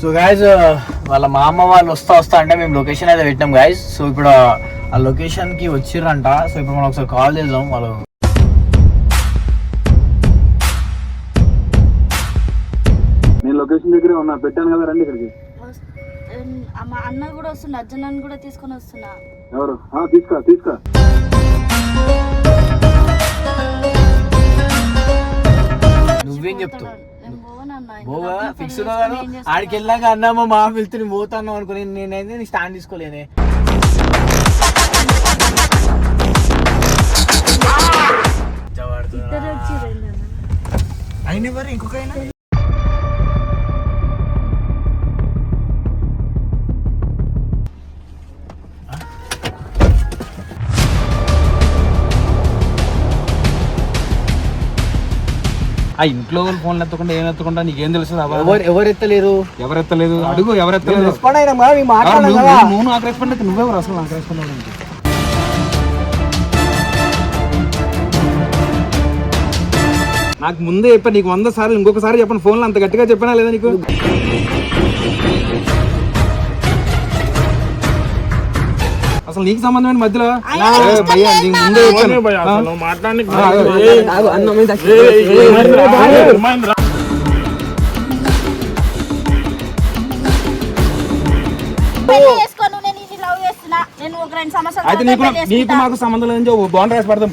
So guys వాళ్ళ మా అమ్మ వాళ్ళు వస్తా వస్తా అంటే మేము లొకేషన్ అయితే పెట్టినాం గాయస్ సో ఇప్పుడు ఆ లొకేషన్కి వచ్చిర్రంట. సో ఇప్పుడు మనం ఒకసారి కాల్ చేద్దాం వాళ్ళు. నేను లొకేషన్ దగ్గరే ఉన్నా పెట్టాను కదా రండి ఇక్కడికి. ఆ అన్న కూడా వస్తున్నా అర్జున్ కూడా తీసుకొని వస్తున్నా. ఎవరు? ఆ, తీసుకా ఫిక్స్? ఆడికి వెళ్ళాక అన్నమ్మ మా వెళ్తే నేను పోతాను అనుకుని నేనైతే నీ స్టాండ్ తీసుకోలేనే. అయిన మరి ఇంకొక ఆ ఇంట్లో వాళ్ళు ఫోన్లు ఎత్తకుండా ఏం ఎత్తకుండా నీకేం తెలుసు ఎవరు ఎవరు ఎత్తలేరు ఎవరు ఎత్తలేదు అడుగు ఎవరు ఎత్తలేదు రెస్పాండ్ అయినా మా మేము ఎవరు మాట్లాడినాం నువ్వు- కదా. నువ్వు నాకు రెస్పాండ్ అయితే నువ్వెవరు అసలు నాకు రెస్పాండ్ అవ్వడానికి? నాకు ముందే చెప్పా నీకు వంద సార్లు ఇంకొకసారి చెప్పండి ఫోన్లో అంత గట్టిగా చెప్పినా లేదా నీకు? అసలు నీకు సంబంధమైన మధ్యలో? ముందే అయితే నీకు నీకు. మాకు సంబంధం లేదని చెప్పు. బాండ్ రాసి పడదాం.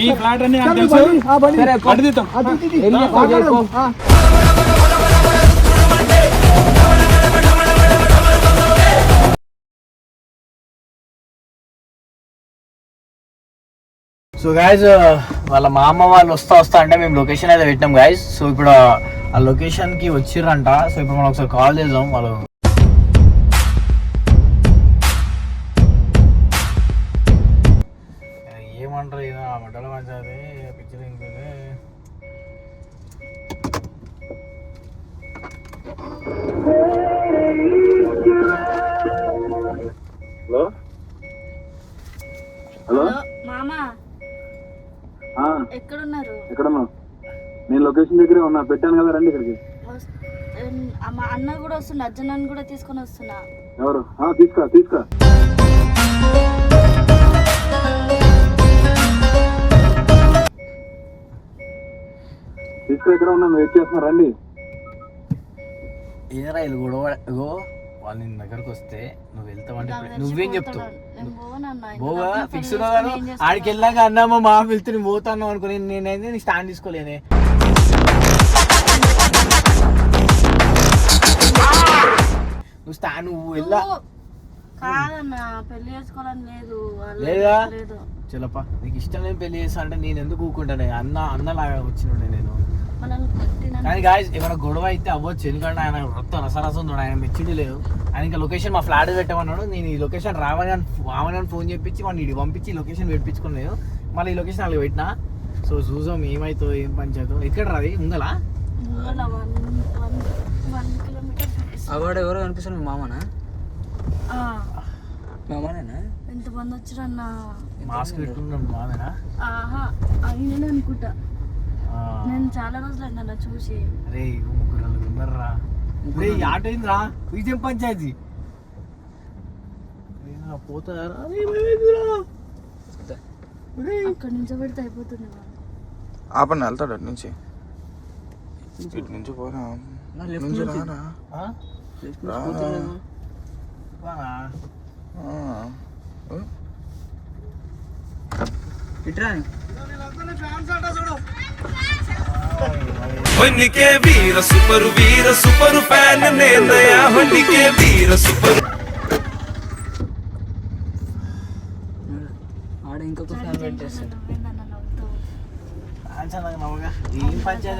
నీ ఫ్లాట్. సో గాయస్ వాళ్ళ మా అమ్మ వాళ్ళు వస్తా వస్తా అంటే మేము లొకేషన్ అయితే పెట్టినాం గాయస్ సో ఇప్పుడు ఆ లొకేషన్కి వచ్చిర్రంట. సో ఇప్పుడు మనం ఒకసారి కాల్ చేద్దాం వాళ్ళు మడ్డల పంచాది పిక్చర్ ఇంకోటి హలో మామ? ఆ, ఎక్కడున్నారు? ఎక్కడున్నావు? నేను లొకేషన్ దగ్గరే ఉన్నా పెట్టాను కదా రండి ఇక్కడికి. మా అన్న కూడా వస్తున్నా అర్జున్ కూడా తీసుకొని వస్తున్నా. ఎవరు? ఆ, తీసుకా తీసుకా ఇక్కడ ఉన్నా వెయిట్ చేస్తున్నా రండి. ఏదరా వీళ్ళు గొడవ ఇగో వాళ్ళు నీ దగ్గరకు వస్తే నువ్వు వెళ్తావంటే ఇప్పుడు నువ్వేం చెప్తావు? ఫిక్స్? ఆడికి వెళ్ళాక అన్నమ్మ మా వెళ్తే పోతాను అనుకుని నేనైతే నీ స్టాండ్ తీసుకోలేనే. నువ్వు స్టాండ్ నువ్వు వెళ్ళా. నువ్వు- కాదన్నా పెళ్ళి చేసుకోవాలని లేదు. లేదా? చలపా నీకు ఇష్టం లేని పెళ్ళి చేస్తా అంటే నేను ఎందుకు ఊకుంటానే అన్న అన్నలాగా వచ్చినుండే నేను. కానీ గాయస్ ఏమైనా గొడవ అయితే అవ్వచ్చు. ఎందుకంటే ఆయన మొత్తం రసరసం ఉన్నాడు. ఆయన మెచ్చుడు లేదు ఆయన ఇంకా లొకేషన్ మా ఫ్లాట్ పెట్టమన్నాడు. నేను ఈ లొకేషన్ రావని అని రావని ఫోన్ చెప్పించి వాడిని ఇటు పంపించి లొకేషన్ పెట్టించుకున్నాను మళ్ళీ ఈ లొకేషన్ అలా పెట్టినా. సో చూసాం ఏమైతో ఏం పంచాయతో ఎక్కడ రాది ఉంగలా. అవాడు ఎవరో కనిపిస్తుంది మీ మామనా? ఆ, మామనేనా? ఎంతమంది వచ్చారన్నా? మాస్క్ పెట్టుకున్నాం మాదేనా ఆహా అయిననే అనుకుంటా. నేను చాలా రోజులు అన్నా చూసి. అరే ఇగో ముగ్గురు నలుగురు ఉన్నారురా. రే ఆటో ఏందిరా ఇదేం పంచాయతీ. పోతారా? రే, అక్కడి నుంచి పెడితే అయిపోతుంది. ఆపండి వెళ్తాడు అటు నుంచి. ఇటు నుంచి పోరా నా లెఫ్ట్ నుంచి నుంచి. రారా ఆడ ఇంకొక ఫ్యాన్ పెట్టేస్తాడు ఏం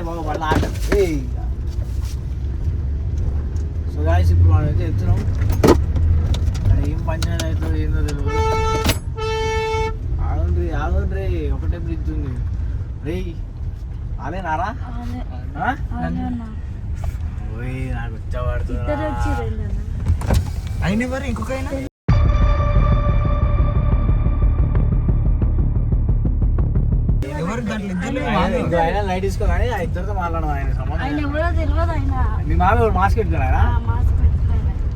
బాబు వాళ్ళ ఆట. సో ఇప్పుడు మనం అయితే ఎత్తున్నాం ఏం పంచాయతీ ఏందో తెలియదు. ఆగండ్రి ఒకటే బ్రిడ్జ్ ఉంది. రే? అదేనారా అదే ఆ? అదే అన్న. ఓయ్ నాకు వచ్చావాడుతున్నా ఇద్దరు వచ్చి రండి అన్న. అయిన ఎవరు ఇంకొక అయినా? ఎవరు దాంట్లో ఇద్దరు ఇంకో ఆయన లైట్ తీసుకోగానే ఆ ఇద్దరితో మాట్లాడడం ఆయన సంబంధం ఆయన ఎవరో తెలియదు ఆయన. మీ మామ మాస్క్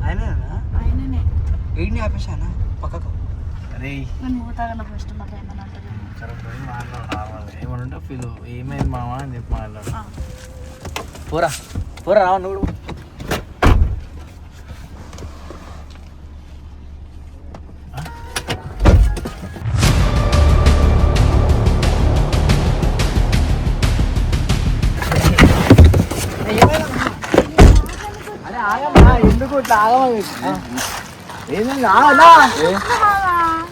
ఆయన ఆయననే? ఆపేశానా? పక్కకు. ఏమనుంటే ఫీల్ ఏమైంది మామ అని చెప్పి మాట్లాడు. పోరా. పోరా రావ నువ్వు ఎందుకు ఇట్లా ఆగమా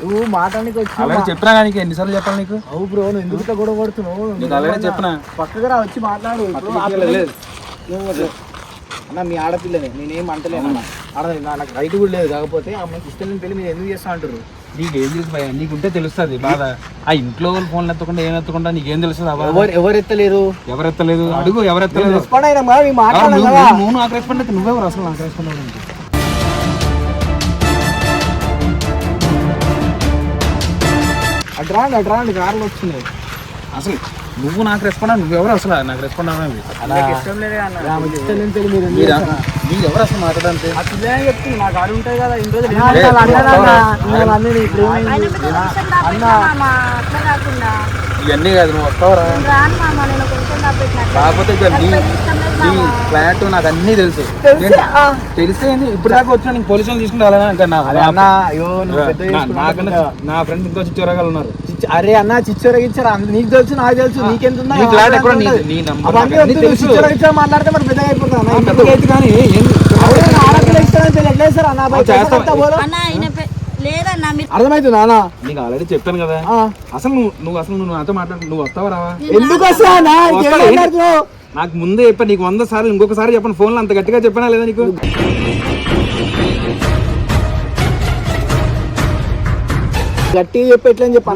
నువ్వు మాట్లాడానికి వచ్చి చెప్పినా కానీ ఎన్నిసార్లు చెప్పాలి నీకు? అవు బ్రో నువ్వు ఎందుకు ఇట్లా గొడవ నీకు అలాగే చెప్పినా? పక్కకు రా వచ్చి మాట్లాడు. ఇప్పుడు ఆ అన్న మీ ఆడపిల్లనే నేనేం అంటలేను అన్న. ఆడ నా- నాకు రైట్ కూడా లేదు కాకపోతే అమ్మాయికి ఇష్టం లేని పెళ్ళి మీరు ఎందుకు చేస్తా అంటారు నీకు ఏం తెలుసు భయ నీకుంటే తెలుస్తుంది బాధ. ఆ ఇంట్లో వాళ్ళు ఫోన్లు ఎత్తకుండా ఏం ఎత్తకుండా నీకేం తెలుస్తుంది ఆ బాధ? ఎవరు ఎవరు ఎత్తలేరు? ఎవరు ఎత్తలేదు అడుగు ఎవరు ఎత్తలేదు రెస్పాండ్ అయినా కదా ఆ, మాట్లాడాం నువ్వు కదా? నువ్వు నాకు రెస్పాండ్ అయితే నువ్వెవరు అసలు నాకు రెస్పాండ్ అవ్వడానికి? అటు రాండి అటు రాండి కార్లు వస్తున్నాయి అసలు నువ్వు నాకు రెస్పాండ్ నువ్వెవరు అసలు నాకు రెస్పాండ్ పెళ్ళి మీరు ఎవరు అసలు కాకుండా. ఇవన్నీ కాదు నువ్వు వస్తావరా. కాకపోతే మామ ఫ్లాట్ నాకు అన్నీ తెలుసు? తెలుసా? ఇప్పుడు దాకా వచ్చినా నీకు పోలీసులు తీసుకుంటే నా ఫ్రెండ్ ఇంకో చిచ్చోరగాలు ఉన్నారు. అరే అన్న చిచ్చోరగిచ్చారు నీకు తెలుసు నాకు తెలుసు నీకెంత ఉందో నీ నాకు ఫ్లాట్ ఎక్కడ? చిచ్చోరగిచ్చారు మాట్లాడితే మరి పెద్దగా అయితే కానీ ఏంది? అవును, నా ఆడపిల్ల ఇష్టం పెళ్ళి ఎట్లా చేస్తారు అన్న ఆ, చేస్తాం. అన్న ఆయన పె- లేదన్న మీరు అర్థమవుతుందా అన్న నీకు ఆల్రెడీ చెప్పాను కదా. అసలు నువ్వు నువ్వు అసలు నువ్వు నాతో మాట్లాడు నువ్వు వస్తావా రావా? ఎందుకు వస్తా నాకు ముందే చెప్పా నీకు వంద సార్లు ఇంకొకసారి చెప్పను ఫోన్లో అంత గట్టిగా చెప్పానా లేదా నీకు? గట్టిగా చెప్పి ఎట్లా చెప్పి.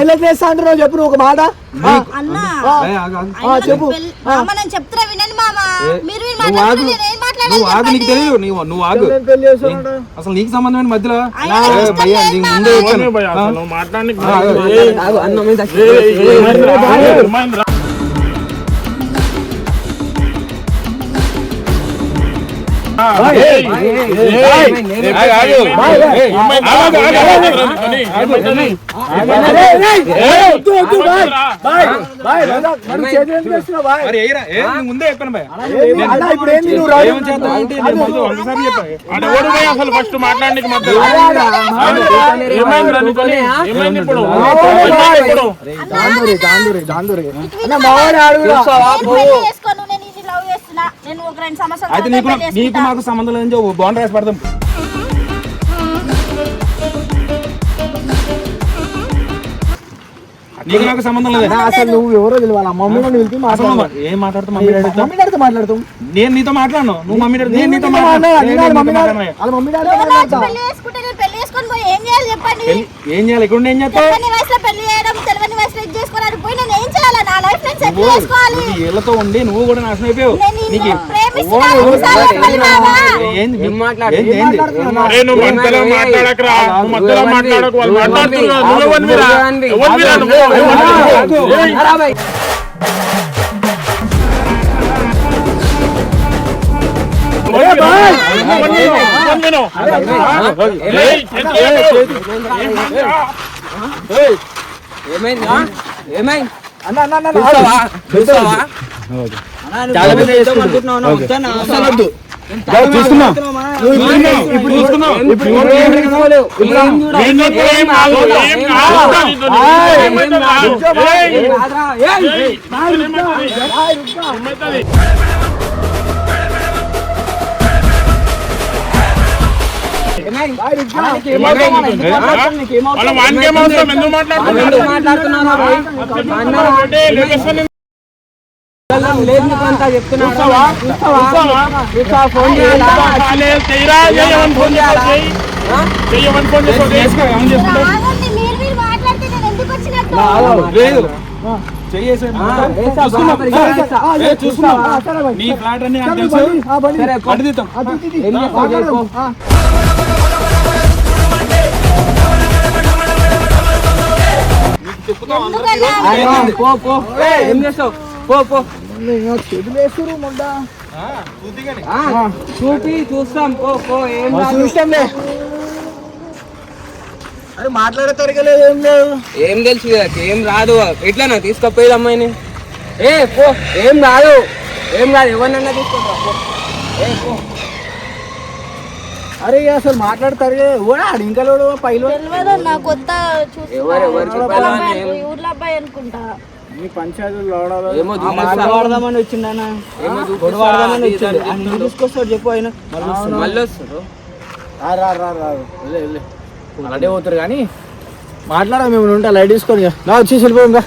నా చేస్తా అంటున్నావు చెప్పు నువ్వు ఒక మాట. చెప్పు. చెప్తున్నా వినండి మామ. మీరు నువ్వు ఆగు. మాట్లాడుతున్నారు, నేను ఏం మాట్లాడాలి నువ్వు ఆగు నీకు. తెలియదు నువ్వు నువ్వు ఆగు. అసలు నీకు సంబంధం మధ్యలో. ముందే చెప్పాను. ఆడ ఓడి పోయి అసలు ఫస్ట్ మాట్లాడడానికి మధ్యలో ఇప్పుడు నేను ఒక రెండు సంవత్సరాల అయితే నీకు నీకు. మాకు సంబంధం లేని చెప్పు. బాండ్ రాసి పడదాం. నీకు నాకు సంబంధం లేదు. అసలు నువ్వు ఎవరో తెలియాలి. మమ్మీ నన్ను మాట్లాడు. ఏం మాట్లాడుతావు మమ్మీ డాడీతో? మమ్మీ డాడీతో మాట్లాడుతాం నేను నీతో మాట్లాడను. నువ్వు మమ్మీ డాడీ నేను నీతో మాట్లాడు, మాట్లాడు. నేను వాళ్ళ మమ్మీ డాడీ ఏం చేయాలి చెప్పండి. ఏం చేయాలి? ఇక్కడ ఏం చేస్తావు? ఇది చేసుకోవడానికి పోయి నేను ఏం చేయాలి నా లైఫ్ నేను సెటిల్ చేసుకోవాలి నువ్వు ఏళ్ళతో ఉండి నువ్వు కూడా నాశనం అయిపోయావు నీకు ఏం ఏమైంది? ఏమైంది అన్న అన్న అన్న చూస్తావా? చూస్తావా? చాలా పెద్ద అనుకుంటున్నావు నువ్వు వద్దానా? వద్దు చూస్తున్నా ఇప్పుడు చూస్తున్నావు లొకేషన్ లేదు అంతా చెప్తున్నా? ఫోన్ చేయాలా? కాలేదు, చెయ్యరా చెయ్యమని ఫోన్ చేస్తావు? చెయ్యి ఏం చేస్తావు పో పో. ఏం చేస్తావు పో పో. ఆ, చూపి చూస్తాం. పో పో ఏం. చూస్తాంలే అరే మాట్లాడే తరగలేదు ఏం లేదు. ఏం తెలుసు కదా ఏం రాదు. ఎట్లా తీసుకపోయేది అమ్మాయిని? ఏ పో. ఏం రాదు. ఏం రాదు ఎవరినన్నా తీసుకోరా పో. ఏ పో. అరే అసలు మాట్లాడతారు ఓడా ఇంకా లోడు పైలో. తెలియదు నా కొత్త చూస్తున్నా. ఎవరు- ఎవరు ఊర్లో చెప్పాలా? అని అబ్బాయి, ఏం- ఊర్లో అబ్బాయి అనుకుంటా. మీ పంచాయతీలు లోడాలు ఏమో వచ్చిండనా ఏమో చూపిస్తా. గొడవ వాడదామని అది వచ్చిండు. ఇది ఆయన ఎందుకు తీసుకొస్తాడు చెప్పు ఆయన. మళ్ళీ వస్తారు రా రా రా రా. వెళ్ళే వెళ్ళే అలాగే పోతారు కానీ మాట్లాడా మేము ఉంటా లైట్ తీసుకొని ఇక. నా వచ్చేసి వెళ్ళిపోయిందా